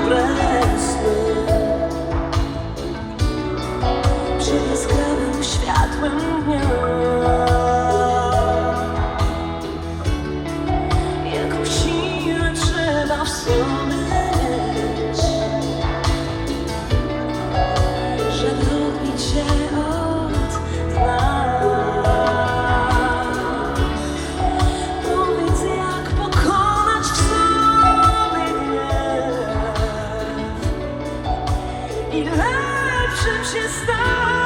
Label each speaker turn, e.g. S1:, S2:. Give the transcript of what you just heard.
S1: dobre sny Przy jaskrawym światłem dnia. Jak siłę trzeba w sobie lepszym się stała.